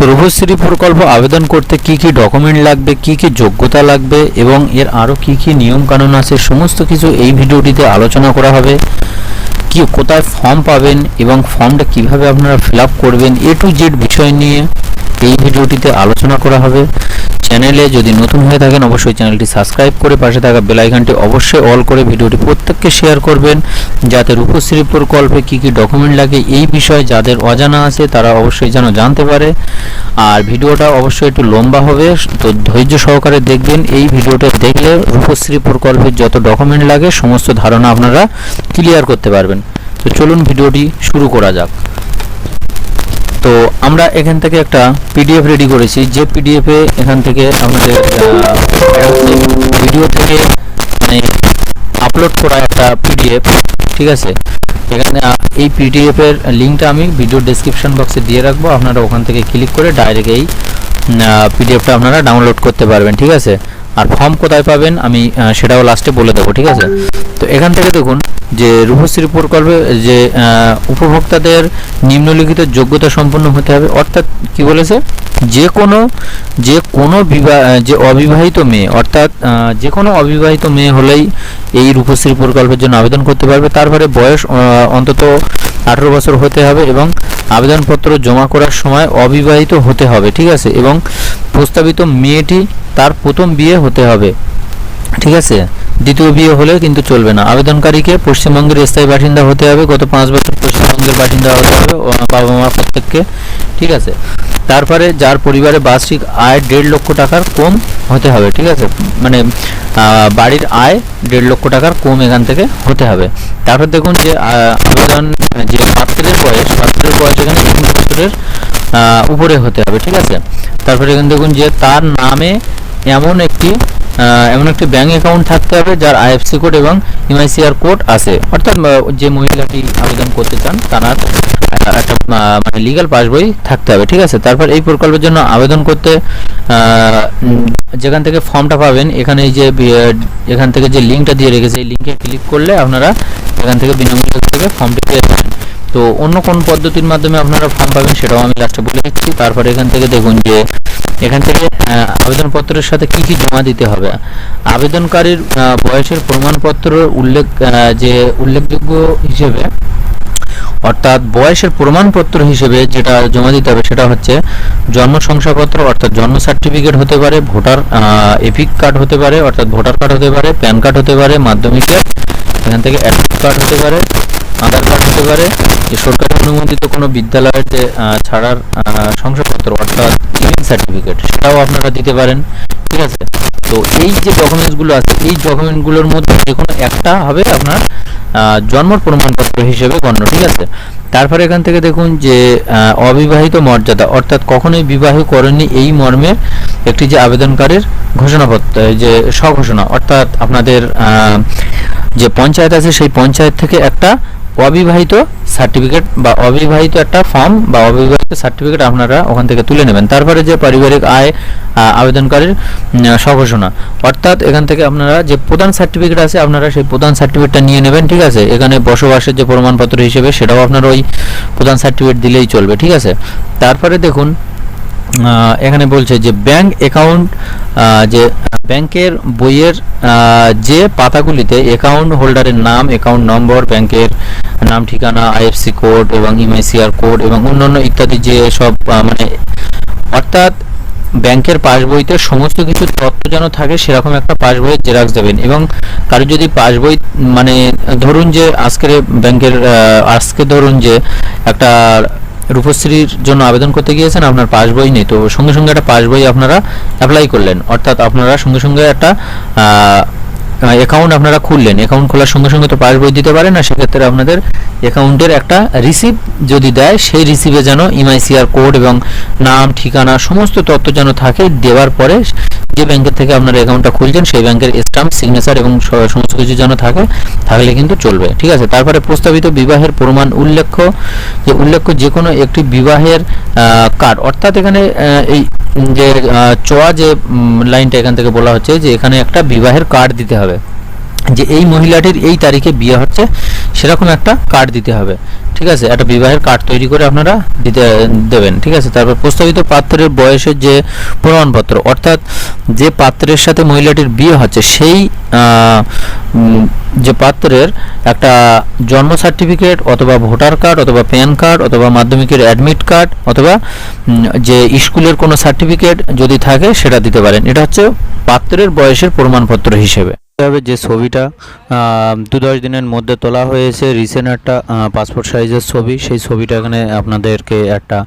তো রূপশ্রী প্রকল্প আবেদন করতে কি কি ডকুমেন্ট লাগবে, কি কি যোগ্যতা লাগবে এবং এর আরও কি কি নিয়ম কানুন আছে, সমস্ত কিছু এই ভিডিওটিতে আলোচনা করা হবে। কি, কোথায় ফর্ম পাবেন এবং ফর্মটা কীভাবে আপনারা ফিল করবেন, এ টু জেড বিষয় নিয়ে এই ভিডিওটিতে আলোচনা করা হবে। চ্যানেলে যদি নতুন হয়ে থাকেন, অবশ্যই চ্যানেলটি সাবস্ক্রাইব করে পাশে থাকা বেল আইকনটি অবশ্যই অল করে ভিডিওটি প্রত্যেককে শেয়ার করবেন। যাতে রূপশ্রী প্রকল্পে কি কি ডকুমেন্ট লাগে এই বিষয়ে যাদের অজানা আছে, তারা অবশ্যই যেন জানতে পারে। আর ভিডিওটা অবশ্যই একটু লম্বা হবে, তো ধৈর্য সহকারে দেখবেন। এই ভিডিওটা দেখলে রূপশ্রী প্রকল্পের যত ডকুমেন্ট লাগে, সমস্ত ধারণা আপনারা ক্লিয়ার করতে পারবেন। তো চলুন ভিডিওটি শুরু করা যাক। তো আমরা এখান থেকে একটা পিডিএফ রেডি করেছি। যে পিডিএফে এখান থেকে আমাদের ভিডিও থেকে মানে আপলোড করা একটা পিডিএফ ঠিক আছে? এখানে এই পিডিএফ এর লিঙ্কটা আমি ভিডিও ডেসক্রিপশন বক্সে দিয়ে রাখব। আপনারা ওখান থেকে ক্লিক করে ডাইরেক্ট এই পিডিএফটা আপনারা ডাউনলোড করতে পারবেন, ঠিক আছে? আর ফর্ম কোথায় পাবেন আমি সেটাও লাস্টে বলে দেবো, ঠিক আছে? তো এখান থেকে দেখুন যে রূপশ্রী প্রকল্পে যে উপভোক্তাদের নিম্নলিখিত যোগ্যতা সম্পন্ন হতে হবে, অর্থাৎ কি বলেছে? যে কোনো যে কোনো বিবাহ, যে অবিবাহিত মেয়ে, অর্থাৎ যে কোনো অবিবাহিত মেয়ে হলেই এই রূপশ্রী প্রকল্পের জন্য আবেদন করতে পারবে। তারপরে বয়স অন্তত আঠেরো বছর হতে হবে এবং আবেদনপত্র জমা করার সময় অবিবাহিত হতে হবে, ঠিক আছে? এবং প্রস্তাবিত মেয়েটি তার প্রথম বিয়ে হতে হবে, ঠিক আছে? দ্বিতীয় বিয়ে হলে কিন্তু চলবে না। আবেদনকারীকে পশ্চিমবঙ্গের স্থায়ী বাসিন্দা হতে হবে। গত পাঁচ বছর পশ্চিমবঙ্গের বাসিন্দা হতে হবে বাবা মা প্রত্যেককে, ঠিক আছে? তারপরে যার পরিবারে বার্ষিক আয় দেড় লক্ষ টাকার কম হতে হবে, ঠিক আছে? মানে বাড়ির আয় দেড় লক্ষ টাকার কম এখান থেকে হতে হবে। তারপর দেখুন যে আবেদন, যে পাত্রের বয়স পাত্রের বয়স এখানে তিন বছরের উপরে হতে হবে, ঠিক আছে? তারপরে এখানে দেখুন যে তার নামে এমন একটি এমন একটি ব্যাঙ্ক অ্যাকাউন্ট থাকতে হবে যার আইএফসি কোড এবং এমআইসিআর কোড আছে। অর্থাৎ যে মহিলাটি আবেদন করতে চান তার একটা মানে লিগ্যাল পাসবই থাকতে হবে, ঠিক আছে? তারপর এই প্রকল্পের জন্য আবেদন করতে যেখান থেকে ফর্মটা পাবেন, এখানে এই যে এখান থেকে যে লিঙ্কটা দিয়ে রেখেছে, এই লিঙ্কে ক্লিক করলে আপনারা এখান থেকে বিনামূল্য থেকে ফর্মটি পেয়ে যাবেন। তো অন্য কোন পদ্ধতির মাধ্যমে আপনারা ফর্ম পাবেন, সেটাও আমি লাস্টে বলে দিচ্ছি। তারপরে এখান থেকে দেখুন যে এখান থেকে আবেদনপত্রের সাথে কি কি জমা দিতে হবে? আবেদনকারীর বয়সের প্রমাণপত্র উল্লেখ যে উল্লেখযোগ্য হিসেবে, অর্থাৎ বয়সের প্রমাণপত্র হিসেবে যেটা জমা দিতে হবে সেটা হচ্ছে জন্ম শংসাপত্র, অর্থাৎ জন্ম সার্টিফিকেট হতে পারে, ভোটার এপিক কার্ড হতে পারে, অর্থাৎ ভোটার কার্ড হতে পারে, প্যান কার্ড হতে পারে, মাধ্যমিকের, এখান থেকে অ্যাডমিট কার্ড হতে পারে আধার কার্ড হতে পারে। যে সরকারি অনুমোদিত কোনো বিদ্যালয়ের যে ছাড়ার শংসাপত্র অর্থাৎ লিভিং সার্টিফিকেট সেটাও আপনারা দিতে পারেন। ঠিক আছে? তো এই যে ডকুমেন্টসগুলো আছে এই ডকুমেন্টগুলোর মধ্যে যে কোনো একটা হবে আপনার আহ, জন্ম প্রমাণপত্র হিসেবে গণ্য ঠিক আছে? তারপরে এখান থেকে দেখুন যে অবিবাহিত মর্যাদা অর্থাৎ কখনোই বিবাহ করেনি এই মর্মে একটি যে আবেদনকারীর ঘোষণাপত্র যে স্বঘোষণা অর্থাৎ আপনাদের যে পঞ্চায়েত আছে সেই পঞ্চায়েত থেকে একটা অবিবাহিত সার্টিফিকেট বা অবিবাহিত একটা ফর্ম বা অবিবাহিত সার্টিফিকেট আপনারা ওখান থেকে তুলে নেবেন। তারপরে যে পারিবারিক আয় আবেদনকারীর উম, স্বঘোষণা। অর্থাৎ এখান থেকে আপনারা যে প্রধান সার্টিফিকেট আছে আপনারা সেই প্রধান সার্টিফিকেটটা নিয়ে নেবেন ঠিক আছে? এখানে বসবাসের যে প্রমাণপত্র হিসেবে সেটাও আপনারা ওই প্রধান সার্টিফিকেট দিলেই চলবে ঠিক আছে? তারপরে দেখুন এখানে বলছে যে ব্যাংক অ্যাকাউন্ট যে ব্যাংকের বইয়ের যে পাতাগুলিতে অ্যাকাউন্ট হোল্ডারের নাম অ্যাকাউন্ট নম্বর ব্যাংকের নাম, ঠিকানা আইএফসি কোড এবং ইমআইসিআর কোড এবং অন্যান্য ইত্যাদি যে সব মানে অর্থাৎ ব্যাংকের পাসবইতে সমস্ত কিছু তথ্য যেন থাকে, সেরকম একটা পাসবইয়ের জেরক্স দেবেন। এবং কারও যদি পাসবই মানে ধরুন যে আজকের ব্যাংকের আজকে ধরুন যে একটা রূপশ্রীর জন্য আবেদন করতে গিয়েছেন, আপনার পাসবই নেই। তো সঙ্গে সঙ্গে একটা পাসবই আপনারা অ্যাপ্লাই করলেন। অর্থাৎ আপনারা সঙ্গে সঙ্গে একটা অ্যাকাউন্ট আপনারা খুললেন। অ্যাকাউন্ট খোলার সঙ্গে সঙ্গে তো পাসবই দিতে পারেন না, সেক্ষেত্রে আপনাদের অ্যাকাউন্টের একটা রিসিভ যদি দেয়, সেই রিসিভে যেন ইমআইসিআর কোড এবং নাম, ঠিকানা, সমস্ত তথ্য যেন থাকে, দেওয়ার পরে যে ব্যাংকের থেকে আপনার অ্যাকাউন্টটা খুলছেন, সেই ব্যাংকের স্টাম্প সিগনেচার এবং সমস্ত কিছু যেন থাকে, থাকলে কিন্তু চলবে। ঠিক আছে? তারপরে প্রস্তাবিত বিবাহের প্রমাণ উল্লেখ্য, যে উল্লেখ্য যে কোনো একটি বিবাহের কার্ড অর্থাৎ এখানে এই যে চোয়া যে লাইনটা এখান থেকে বলা হচ্ছে যে এখানে একটা বিবাহের কার্ড দিতে হবে। যে এই মহিলাটির এই তারিখে বিয়ে হচ্ছে, সেরকম একটা কার্ড দিতে হবে। ঠিক আছে? একটা বিবাহের কার্ড তৈরি করে আপনারা দিতে, দেবেন, ঠিক আছে? তারপর প্রস্তাবিত পাত্রের বয়সের যে প্রমাণপত্র, অর্থাৎ যে পাত্রের সাথে মহিলাটির বিয়ে হচ্ছে, সেই যে পাত্রের একটা জন্ম সার্টিফিকেট অথবা ভোটার কার্ড অথবা প্যান কার্ড অথবা মাধ্যমিকের অ্যাডমিট কার্ড অথবা যে স্কুলের কোনো সার্টিফিকেট যদি থাকে, সেটা দিতে পারেন। এটা হচ্ছে পাত্রের বয়সের প্রমাণপত্র হিসেবে। হবে যে ছবিটা দু দশ দিনের মধ্যে তোলা হয়েছে। রিসেন্ট একটা পাসপোর্ট সাইজের ছবি। সেই ছবিটা এখানে আপনাদেরকে একটা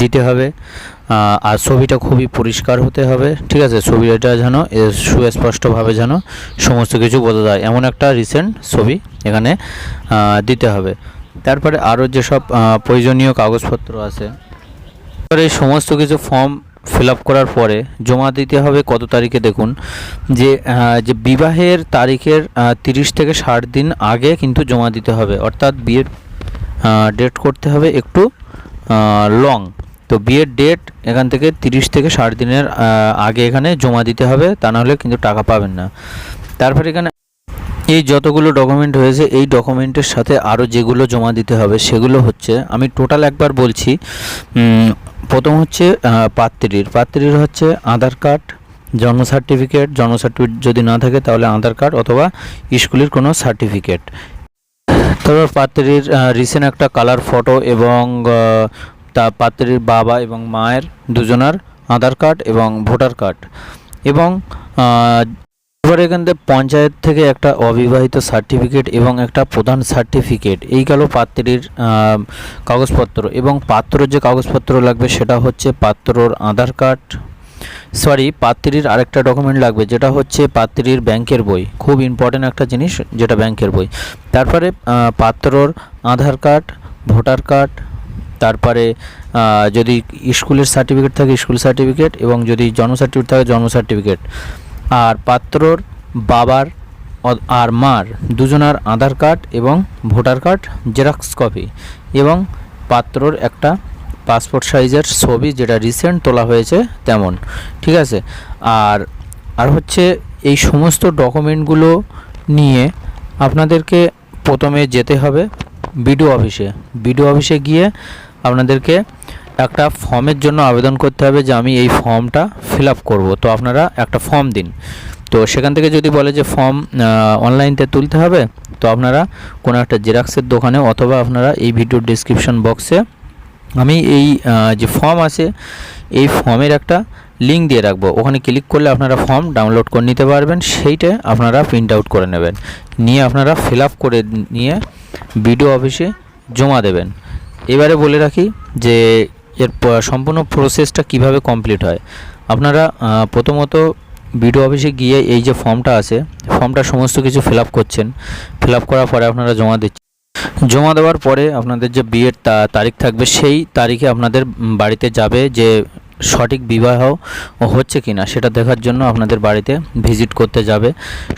দিতে হবে। আর ছবিটা খুবই পরিষ্কার হতে হবে। ঠিক আছে? ছবিটা যেন সুস্পষ্টভাবে যেন সমস্ত কিছু বোঝা যায়। এমন একটা রিসেন্ট ছবি এখানে দিতে হবে। তারপরে আরও যেসব প্রয়োজনীয় কাগজপত্র আছে এই সমস্ত কিছু ফর্ম ফিল আপ করার পরে জমা দিতে হবে কত তারিখে দেখুন, যে যে বিবাহের তারিখের তিরিশ থেকে ষাট দিন আগে কিন্তু জমা দিতে হবে। অর্থাৎ বিয়ের ডেট করতে হবে একটু লং তো বিয়ের ডেট এখান থেকে তিরিশ থেকে ষাট দিনের আগে এখানে জমা দিতে হবে, তা নাহলে কিন্তু টাকা পাবেন না। তারপরে এখানে এই যতগুলো ডকুমেন্ট হয়েছে এই ডকুমেন্টের সাথে আরও যেগুলো জমা দিতে হবে, সেগুলো হচ্ছে, আমি টোটাল একবার বলছি প্রথম হচ্ছে পাত্রীর। পাত্রীর হচ্ছে আধার কার্ড, জন্ম সার্টিফিকেট জন্ম সার্টিফিকেট যদি না থাকে তাহলে আধার কার্ড অথবা স্কুলের কোনো সার্টিফিকেট তারপর পাত্রীর রিসেন্ট একটা কালার ফটো এবং তা পাত্রীর বাবা এবং মায়ের দুজনার আধার কার্ড এবং ভোটার কার্ড। এবং এবার এখান থেকে পঞ্চায়েত থেকে একটা অবিবাহিত সার্টিফিকেট এবং একটা প্রধান সার্টিফিকেট এই গেল পাত্রীর কাগজপত্র এবং পাত্রর যে কাগজপত্র লাগবে সেটা হচ্ছে পাত্রর আধার কার্ড। সরি পাত্রীর আরেকটা ডকুমেন্ট লাগবে যেটা হচ্ছে পাত্রীর ব্যাংকের বই। খুব ইম্পর্টেন্ট একটা জিনিস যেটা ব্যাংকের বই। তারপরে পাত্রর আধার কার্ড, ভোটার কার্ড, তারপরে যদি স্কুলের সার্টিফিকেট থাকে, স্কুল সার্টিফিকেট এবং যদি জন্ম সার্টিফিকেট থাকে, জন্ম সার্টিফিকেট আর পাত্রর বাবার আর মার দুজনার আধার কার্ড এবং ভোটার কার্ড জেরক্স কপি এবং পাত্রর একটা পাসপোর্ট সাইজের ছবি যেটা রিসেন্ট তোলা হয়েছে তেমন, ঠিক আছে? আর আর হচ্ছে এই সমস্ত ডকুমেন্টগুলো নিয়ে আপনাদেরকে প্রথমে যেতে হবে বিডিও অফিসে। বিডিও অফিসে গিয়ে আপনাদেরকে একটা ফর্মের জন্য আবেদন করতে হবে যে আমি এই ফর্মটা ফিল আপ করব। তো আপনারা একটা ফর্ম দিন। তো সেখান থেকে যদি বলে যে ফর্ম অনলাইনতে তুলতে হবে, তো আপনারা কোনো একটা জেরক্সের দোকানে অথবা আপনারা এই ভিডিওর ডিসক্রিপশন বক্সে আমি এই যে ফর্ম আছে, এই ফর্মের একটা লিঙ্ক দিয়ে রাখব। ওখানে ক্লিক করলে আপনারা ফর্ম ডাউনলোড করে নিতে পারবেন, সেইটা আপনারা প্রিন্ট আউট করে নেবেন। নিয়ে আপনারা ফিল আপ করে নিয়ে বিডিও অফিসে জমা দেবেন। এবারে বলে রাখি যে এর সম্পূর্ণ প্রসেসটা কীভাবে কমপ্লিট হয়? আপনারা প্রথমত বিডিও অফিসে গিয়ে এই যে ফর্মটা আছে ফর্মটা সমস্ত কিছু ফিল করছেন। ফিল করার পরে আপনারা জমা দিচ্ছেন। জমা দেওয়ার পরে আপনাদের যে বিয়ের তারিখ থাকবে সেই তারিখে আপনাদের বাড়িতে যাবে যে সঠিক বিবাহ হচ্ছে কিনা সেটা দেখার জন্য আপনাদের বাড়িতে ভিজিট করতে যাবে।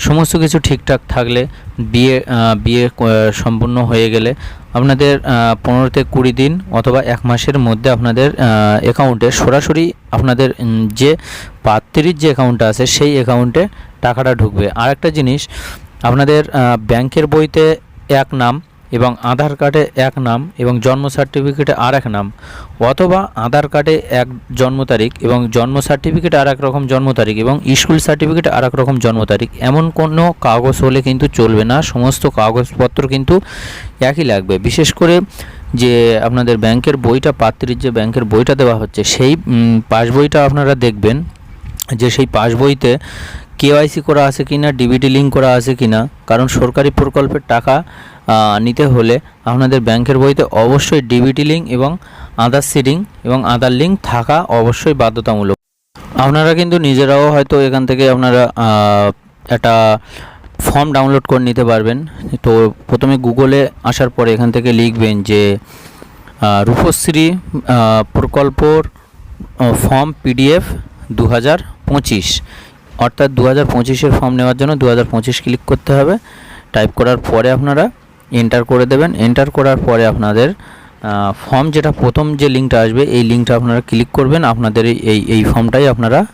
সমস্ত কিছু ঠিকঠাক থাকলে বিয়ে বিয়ে সম্পূর্ণ হয়ে গেলে আপনাদের পনেরো থেকে কুড়ি দিন অথবা এক মাসের মধ্যে আপনাদের অ্যাকাউন্টে সরাসরি আপনাদের যে পাত্রীর যে অ্যাকাউন্টটা আছে সেই অ্যাকাউন্টে টাকাটা ঢুকবে। আর একটা জিনিস, আপনাদের ব্যাংকের বইতে এক নাম এবং আধার কার্ডে এক নাম এবং জন্ম সার্টিফিকেটে আর এক নাম, অথবা আধার কার্ডে এক জন্ম তারিখ এবং জন্ম সার্টিফিকেটে আর এক রকম জন্ম তারিখ এবং স্কুল সার্টিফিকেটে আর এক রকম জন্ম তারিখ, এমন কোনো কাগজ হলে কিন্তু চলবে না। সমস্ত কাগজপত্র কিন্তু একই লাগবে। বিশেষ করে যে আপনাদের ব্যাংকের বইটা, পাত্রীর যে ব্যাংকের বইটা দেওয়া হচ্ছে, সেই পাস বইটা আপনারা দেখবেন যে সেই পাস বইতে কেওয়াইসি করা আছে কিনা ডিবিটি লিঙ্ক করা আছে কিনা, কারণ সরকারি প্রকল্পের টাকা নিতে হলে আপনাদের ব্যাংকের বইতে অবশ্যই ডিবিটি লিঙ্ক এবং আধার সিডিং এবং আধার লিঙ্ক থাকা অবশ্যই বাধ্যতামূলক। আপনারা কিন্তু নিজেরাও হয়তো এখান থেকে আপনারা একটা ফর্ম ডাউনলোড করে নিতে পারবেন। তো প্রথমে গুগলে আসার পরে এখান থেকে লিখবেন যে রূপশ্রী প্রকল্পর ফর্ম পিডিএফ দু হাজার পঁচিশ। অর্থাৎ দু হাজার পঁচিশের ফর্ম নেওয়ার জন্য দু হাজার পঁচিশ ক্লিক করতে হবে। টাইপ করার পরে আপনারা এন্টার করে দেবেন। এন্টার করার পরে আপনাদের ফর্ম যেটা প্রথম যে লিঙ্কটা আসবে, এই লিঙ্কটা আপনারা ক্লিক করবেন। আপনাদের এই- এই ফর্মটাই আপনারা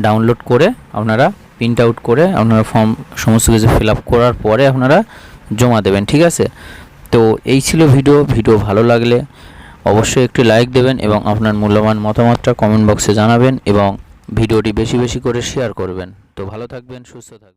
ডাউনলোড করে, আপনারা প্রিন্ট আউট করে, আপনারা ফর্ম সমস্ত কিছু ফিল আপ করার পরে আপনারা জমা দেবেন, ঠিক আছে? তো এই ছিল ভিডিও ভিডিও ভালো লাগলে অবশ্যই একটি লাইক দেবেন এবং আপনার মূল্যবান মতামতটা কমেন্ট বক্সে জানাবেন এবং ভিডিওটি বেশি বেশি করে শেয়ার করবেন। তো ভালো থাকবেন, সুস্থ থাকবেন।